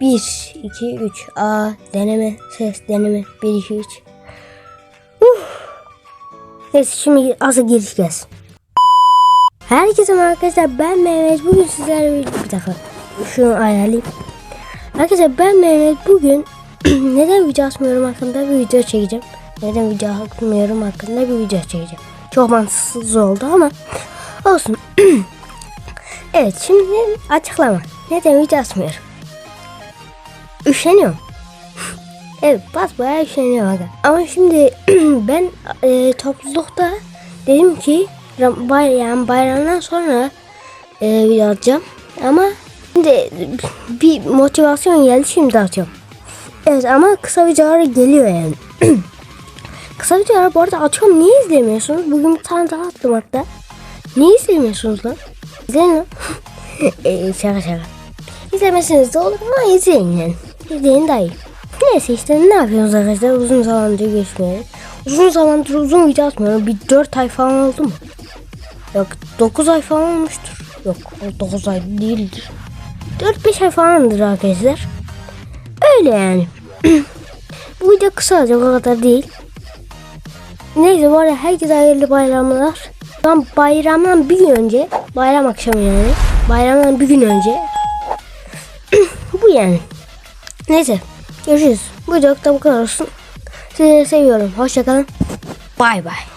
1, 2, 3. A deneme, ses deneme. 1, 2, 3. Uf. Neyse şimdi asıl giriş gelsin. Herkese arkadaşlar ben Mehmet. Bugün sizlerle birlikte bir dakika. Şunu ayarlayayım. Arkadaşlar ben Mehmet. Bugün neden video atmıyorum hakkında bir video çekeceğim. Neden video atmıyorum hakkında bir video çekeceğim. Çok mantıksız oldu ama olsun. evet şimdi açıklama. Neden video atmıyorum? Üşeniyorum. evet basbayağı üşeniyorum aga. Ama şimdi ben e, toplulukta dedim ki Ram- bay, yani bayramdan sonra e, video atacağım. Ama şimdi bir motivasyon geldi şimdi atıyorum. Evet ama kısa videolar geliyor yani. kısa videolar bu arada atıyorum. Niye izlemiyorsunuz? Bugün bir tane daha attım hatta. Niye izlemiyorsunuz lan? İzleyin lan. e, şaka şaka. İzlemeseniz de olur ama izleyin yani. Daha iyi. Neyse işte ne yapıyorsunuz arkadaşlar? Uzun zamandır geçmiyor. Uzun zamandır uzun video atmıyorum. Bir 4 ay falan oldu mu? Yok 9 ay falan olmuştur. Yok o 9 ay değildir. 4-5 ay falandır arkadaşlar. Öyle yani. Bu video kısa olacak o kadar değil. Neyse bu arada herkese hayırlı bayramlar. Ben bayramdan bir gün önce, bayram akşamı yani. Bayramdan bir gün önce. bu yani. Neyse görüşürüz. Bu videoda bu kadar olsun. Sizi seviyorum. Hoşçakalın. Bay bay.